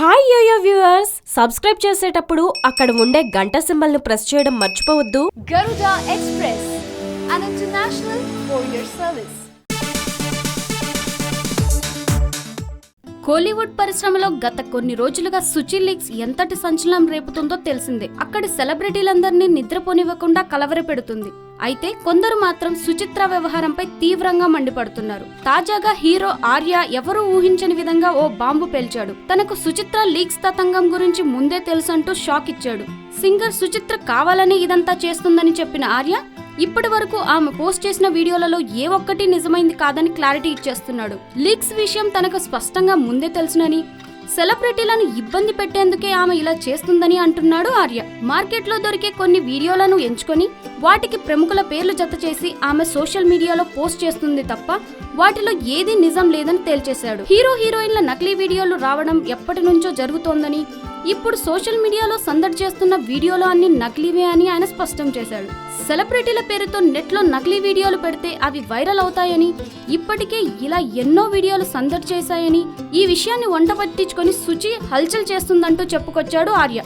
Hi yo-yo viewers subscribe చేసేటప్పుడు అక్కడ ఉండే గంట సింబల్ను ప్రెస్ చేయడం మర్చిపోవద్దు express Express, an international courier service. Kollywood పరిశ్రమలో గత కొన్ని రోజులుగా సుచి లీక్స్ ఎంతటి సంచలనం రేపుతుందో తెలిసిందే. అక్కడి సెలబ్రిటీలందరినీ నిద్రపోనివ్వకుండా కలవరపెడుతుంది అయితే కొందరు మాత్రం సుచిత్ర వ్యవహారంపై తీవ్రంగా మండిపడుతున్నారు. తాజాగా హీరో ఆర్య ఎవరూ ఊహించని విధంగా ఓ బాంబు పేల్చాడు. తనకు సుచిత్ర లీక్స్ తతంగం గురించి ముందే తెలుసంటూ షాక్ ఇచ్చాడు సింగర్ సుచిత్ర కావాలని ఇదంతా చేస్తుందని చెప్పిన ఆర్య ఇప్పటి వరకు ఆమె పోస్ట్ చేసిన వీడియోలలో ఏ ఒక్కటి నిజమైంది కాదని క్లారిటీ ఇచ్చేస్తున్నాడు. లీక్స్ విషయం తనకు స్పష్టంగా ముందే తెలుసునని సెలబ్రిటీలను ఇబ్బంది పెట్టేందుకే ఆమె ఇలా చేస్తుందని అంటున్నాడు ఆర్య. మార్కెట్లో దొరికే కొన్ని వీడియోలను ఎంచుకొని వాటికి ప్రముఖుల పేర్లు జత చేసి ఆమె సోషల్ మీడియాలో పోస్ట్ చేస్తుంది తప్ప వాటిలో ఏది నిజం లేదని తేల్చేశాడు. హీరో హీరోయిన్ల నకిలీ వీడియోలు రావడం ఎప్పటి నుంచో జరుగుతోందని ఇప్పుడు సోషల్ మీడియాలో సందడి చేస్తున్న వీడియోలు అన్ని నకిలీవే అని ఆయన స్పష్టం చేశాడు. సెలబ్రిటీల పేరుతో నెట్లో నకిలీ వీడియోలు పెడితే అవి వైరల్ అవుతాయని ఇప్పటికే ఇలా ఎన్నో వీడియోలు సందడి చేశాయని ఈ విషయాన్ని వంట పట్టించుకొని శుచి హల్చల్ చేస్తుందంటూ చెప్పుకొచ్చాడు ఆర్య.